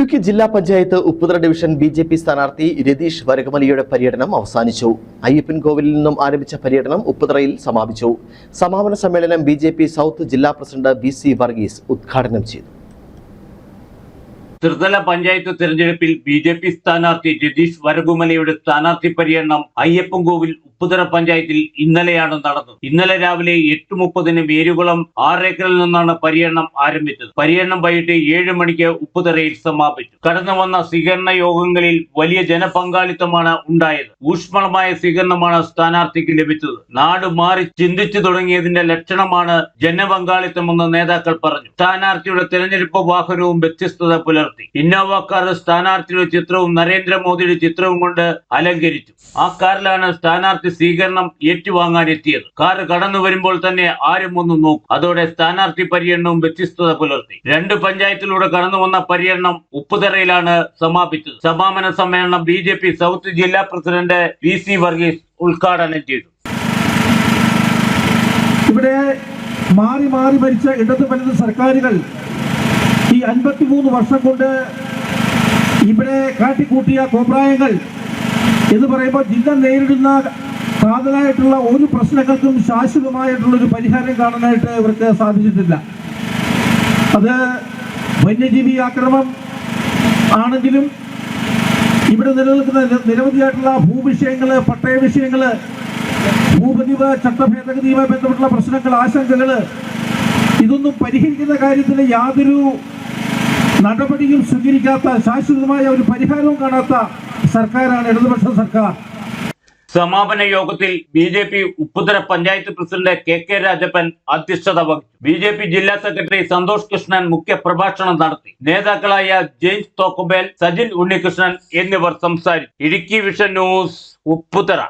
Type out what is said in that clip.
ഇടുക്കി ജില്ലാ panchayat Upputhara division B J P സ്ഥാനാർത്ഥി രതീഷ് വരകമലിയുടെ പര്യടനം അവസാനിച്ചു. അയ്യപ്പൻ കോവിലിൽ നിന്നും ആരംഭിച്ച പര്യടനം ഉപ്പുതറയിൽ സമാപിച്ചു. സമാപന സമ്മേളനം ബി ജെ പി സൗത്ത് ജില്ലാ പ്രസിഡന്റ് ബി സി വർഗീസ് ഉദ്ഘാടനം ചെയ്തു. ത്രിതല പഞ്ചായത്ത് തെരഞ്ഞെടുപ്പിൽ ബി ജെ പി സ്ഥാനാർത്ഥി രതീഷ് വരകുമലയുടെ സ്ഥാനാർത്ഥി പര്യടനം അയ്യപ്പൻകോവിൽ ഉപ്പുതറ പഞ്ചായത്തിൽ ഇന്നലെയാണ് നടന്നത്. ഇന്നലെ രാവിലെ എട്ട് മുപ്പതിന് വേരുകുളം ആറേക്കറിൽ നിന്നാണ് പര്യടനം ആരംഭിച്ചത്. പര്യടനം വൈകിട്ട് ഏഴ് മണിക്ക് ഉപ്പുതറയിൽ സമാപിച്ചു. കടന്നു വന്ന സ്വീകരണ യോഗങ്ങളിൽ വലിയ ജനപങ്കാളിത്തമാണ് ഉണ്ടായത്. ഊഷ്മളമായ സ്വീകരണമാണ് സ്ഥാനാർത്ഥിക്ക് ലഭിച്ചത്. നാട് മാറി ചിന്തിച്ചു തുടങ്ങിയതിന്റെ ലക്ഷണമാണ് ജനപങ്കാളിത്തമെന്ന് നേതാക്കൾ പറഞ്ഞു. സ്ഥാനാർത്ഥിയുടെ തെരഞ്ഞെടുപ്പ് വാഹനവും വ്യത്യസ്തത പുലർത്തി. ഇന്നോവ കാർ സ്ഥാനാർത്ഥിയുടെ ചിത്രവും നരേന്ദ്രമോദിയുടെ ചിത്രവും കൊണ്ട് അലങ്കരിച്ചു. ആ കാറിലാണ് സ്ഥാനാർത്ഥി സ്വീകരണം ഏറ്റുവാങ്ങാൻ എത്തിയത്. കാർ കടന്നു വരുമ്പോൾ തന്നെ ആരും ഒന്ന് നോക്കും. അതോടെ സ്ഥാനാർത്ഥി പര്യടനവും വ്യത്യസ്തത പുലർത്തി. രണ്ട് പഞ്ചായത്തിലൂടെ കടന്നു വന്ന പര്യടനം ഉപ്പുതറയിലാണ് സമാപിച്ചത്. സമാപന സമ്മേളനം ബി ജെ പി സൗത്ത് ജില്ലാ പ്രസിഡന്റ് വി സി വർഗീസ് ഉദ്ഘാടനം ചെയ്തു. ഇവിടെ മാറി മാറി ഭരിച്ച ഇടതു വലത് സർക്കാരുകൾ ഈ അൻപത്തിമൂന്ന് വർഷം കൊണ്ട് ഇവിടെ കാട്ടിക്കൂട്ടിയ കോപ്രായങ്ങൾ എന്ന് പറയുമ്പോൾ ജില്ല നേരിടുന്ന കാതലായിട്ടുള്ള ഒരു പ്രശ്നങ്ങൾക്കും ശാശ്വതമായിട്ടുള്ളൊരു പരിഹാരം കാണാനായിട്ട് ഇവർക്ക് സാധിച്ചിട്ടില്ല. അത് വന്യജീവി ആക്രമം ആണെങ്കിലും ഇവിടെ നിലനിൽക്കുന്ന നിര- നിരവധിയായിട്ടുള്ള ഭൂവിഷയങ്ങൾ പട്ടയ വിഷയങ്ങൾ ഭൂപതിവ് ചട്ടഭേദഗതിയുമായി ബന്ധപ്പെട്ടുള്ള പ്രശ്നങ്ങൾ ആശങ്കകൾ ഇതൊന്നും പരിഹരിക്കുന്ന കാര്യത്തിൽ യാതൊരു നടപടിയും സ്വീകരിക്കാത്ത ശാശ്വതമായ ഒരു പരിഹാരവും കാണാത്ത സർക്കാരാണ് ഇടതുപക്ഷ സർക്കാർ. സമാപന യോഗത്തിൽ B J P Upputhara panchayat president K K Rajappan അധ്യക്ഷത വഹിച്ചു. ബി ജെ പി ജില്ലാ സെക്രട്ടറി സന്തോഷ് കൃഷ്ണൻ മുഖ്യ പ്രഭാഷണം നടത്തി. നേതാക്കളായ ജെയിംസ് തോക്കുബേൽ സജിൻ ഉണ്ണികൃഷ്ണൻ എന്നിവർ സംസാരിച്ചു. Idukki vision news Upputhara.